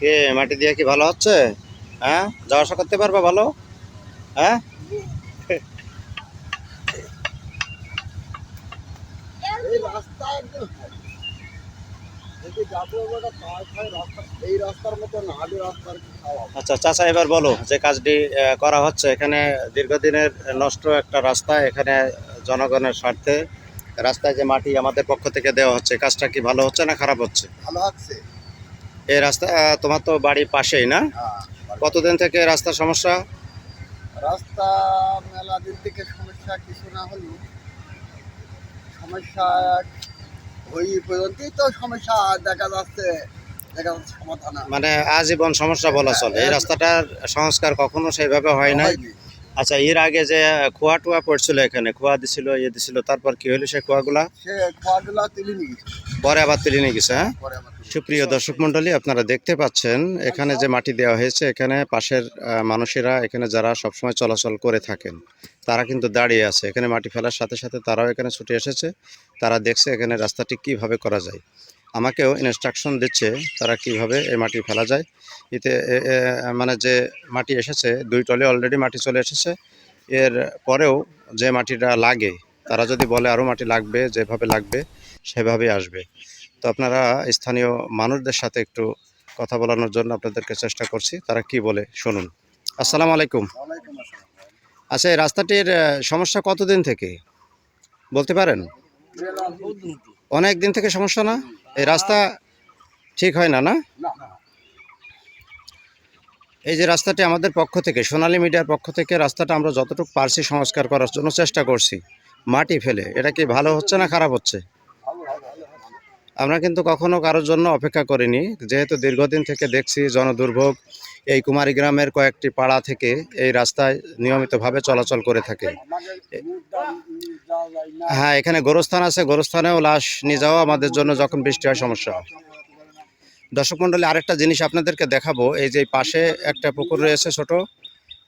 কে মাটি দিয়ে কি ভালো হচ্ছে? হ্যাঁ? যাওয়া আসা করতে পারবা ভালো হ্যাঁ? আচ্ছা চাচা এবার বলো যে কাজটি করা হচ্ছে। এখানে দীর্ঘদিনের নষ্ট একটা রাস্তা এখানে জনগণের স্বার্থে রাস্তায় যে মাটি আমাদের পক্ষ থেকে দেওয়া হচ্ছে কাজটা কি ভালো হচ্ছে না খারাপ হচ্ছে? ভালো হচ্ছে। এই রাস্তা তোমার তো বাড়ির পাশেই না? হ্যাঁ কতদিন থেকে রাস্তার সমস্যা? রাস্তা মেলা দিন থেকে সমস্যা কিছু না হলেও সমস্যা ওই পর্যন্তই তো সমস্যা দেখা যাচ্ছে মানে আজীবন সমস্যা বলা চলে। এই রাস্তাটার সংস্কার কখনো সেইভাবে হয় নাই। আচ্ছা এর আগে যে খোয়া টোয়া পড়ছিল এখানে খোয়া দিছিল ইয়ে দিছিল তারপর কি হলো সে খোয়াগুলা পরে আবার তুলে নিয়ে গেছে হ্যাঁ? সুপ্রিয় দর্শক মন্ডলী আপনারা দেখতে পাচ্ছেন এখানে যে মাটি দেওয়া হয়েছে এখানে পাশের মানুষেরা এখানে যারা সবসময় চলাচল করে থাকেন তারা কিন্তু দাঁড়িয়ে আছে। এখানে মাটি ফেলার সাথে সাথে তারাও এখানে ছুটে এসেছে তারা দেখছে এখানে রাস্তাটি কীভাবে করা যায়। আমাকেও ইনস্ট্রাকশন দিচ্ছে তারা কীভাবে এই মাটি ফেলা যায়। এতে মানে যে মাটি এসেছে, দুই টলে অলরেডি মাটি চলে এসেছে। এর পরেও যে মাটিটা লাগে, তারা যদি বলে আরও মাটি লাগবে, যেভাবে লাগবে, সেভাবেই আসবে। তো আপনারা স্থানীয় মানুষদের সাথে একটু কথা বলানোর জন্য আপনাদেরকে চেষ্টা করছি, তারা কি বলে শুনুন। আসসালামু আলাইকুম। আচ্ছা এই রাস্তাটির সমস্যা কতদিন থেকে? বলতে পারেন? অনেক দিন থেকে সমস্যা না? এই রাস্তা ঠিক হয় না না এই যে রাস্তাটি আমাদের পক্ষ থেকে, সোনালী মিডিয়ার পক্ষ থেকে রাস্তাটা আমরা যতটুকু পারছি সংস্কার করার জন্য চেষ্টা করছি, মাটি ফেলে এটা কি ভালো হচ্ছে না খারাপ হচ্ছে। আমরা কিন্তু কখনো কারোর জন্য অপেক্ষা করিনি। যেহেতু দীর্ঘদিন থেকে দেখছি জনদুর্ভোগ এই কুমারী গ্রামের কয়েকটি পাড়া থেকে এই রাস্তায় নিয়মিতভাবে চলাচল করে থাকে। হ্যাঁ এখানে গোরস্থান আছে, গোরস্থানেও লাশ নিয়ে যাওয়া আমাদের জন্য যখন বৃষ্টি হয় সমস্যা দর্শক মণ্ডলী, আরেকটা জিনিস আপনাদেরকে দেখাবো, এই যে পাশে একটা পুকুর রয়েছে ছোট,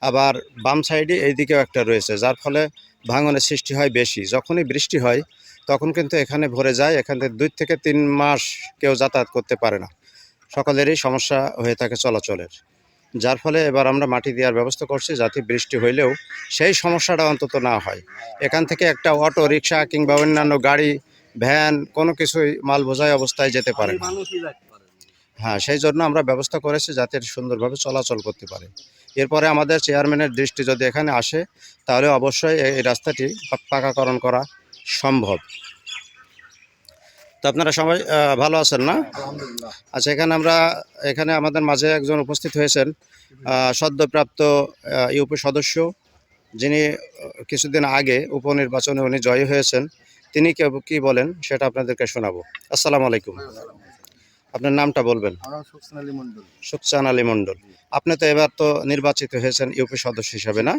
আবার বাম সাইডে এইদিকেও একটা রয়েছে, যার ফলে ভাঙনের সৃষ্টি হয় বেশি। যখনই বৃষ্টি হয় তখন কিন্তু এখানে ভরে যায়, এখান থেকে দুই থেকে তিন মাস কেউ যাতায়াত করতে পারে না। সকলেরই সমস্যা হয়ে থাকে চলাচলের। যার ফলে এবার আমরা মাটি দেওয়ার ব্যবস্থা করছি যাতে বৃষ্টি হইলেও সেই সমস্যাটা অন্তত না হয়। এখান থেকে একটা অটো, রিক্সা কিংবা অন্যান্য গাড়ি, ভ্যান, কোনো কিছুই মাল বোঝাই অবস্থায় যেতে পারে না। হ্যাঁ সেই জন্য আমরা ব্যবস্থা করেছি যাতে সুন্দরভাবে চলাচল করতে পারে। এরপরে আমাদের চেয়ারম্যানের দৃষ্টি যদি এখানে আসে, তাহলে অবশ্যই এই রাস্তাটি পাকাকরণ করা সম্ভব। তো আপনারা সবাই ভালো আছেন না? আচ্ছা এখানে আমরা এখানে আমাদের মাঝে একজন উপস্থিত হয়েছেন সদ্যপ্রাপ্ত ইউপি সদস্য। যিনি কিছুদিন আগে উপনির্বাচনে উনি জয়ী হয়েছেন। তিনি কে- কি বলেন সেটা আপনাদেরকে শোনাবো। আসসালামু আলাইকুম। আপনার নামটা বলবেন? সুকসান আলী মন্ডল মণ্ডল। আপনি তো এবার তো নির্বাচিত হয়েছেন ইউপি সদস্য হিসাবে না?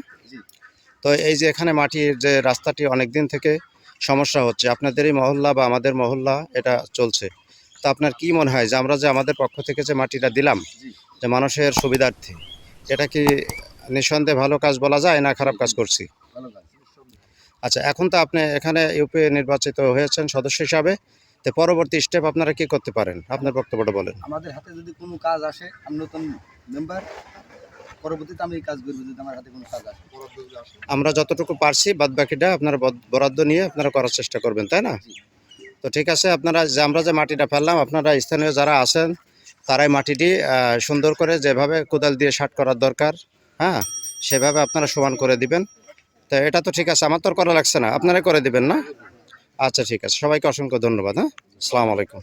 তো এই যে এখানে মাটির যে রাস্তাটি অনেক দিন থেকে সমস্যা হচ্ছে। আপনাদেরই মহল্লা বা আমাদের মহল্লা এটা চলছে। তো আপনার কি মনে হয় যে আমরা যে আমাদের পক্ষ থেকে যে মাটিটা দিলাম যে মানুষের সুবিধার্থে এটা কি নিঃসন্দেহে ভালো কাজ বলা যায় না খারাপ কাজ করছি? আচ্ছা এখন তো আপনি এখানে ইউপি নির্বাচিত হয়েছেন সদস্য হিসাবে। তো পরবর্তী স্টেপ আপনারা কি করতে পারেন? আপনার বক্তব্যটা বলেন। আমাদের হাতে যদি কোনো কাজ আসে আমি নতুন মেম্বার পরবর্তীতে আমি এই কাজ করব যদি আমার হাতে কোনো কাজ আসে। আমরা যতটুকু পারছি বাদ বাকিটা আপনারা বরাদ্দ নিয়ে আপনারা করার চেষ্টা করবেন তাই না? তো ঠিক আছে আপনারা যে আমরা যে মাটিটা ফেললাম আপনারা স্থানীয় যারা আছেন তারাই মাটিটি সুন্দর করে যেভাবে কোদাল দিয়ে শার্ট করার দরকার হ্যাঁ সেভাবে আপনারা সমান করে দিবেন। তো এটা তো ঠিক আছে আমার তো আর করা লাগছে না আপনারাই করে দিবেন না? আচ্ছা ঠিক আছে সবাইকে অসংখ্য ধন্যবাদ হ্যাঁ? আসসালামু আলাইকুম.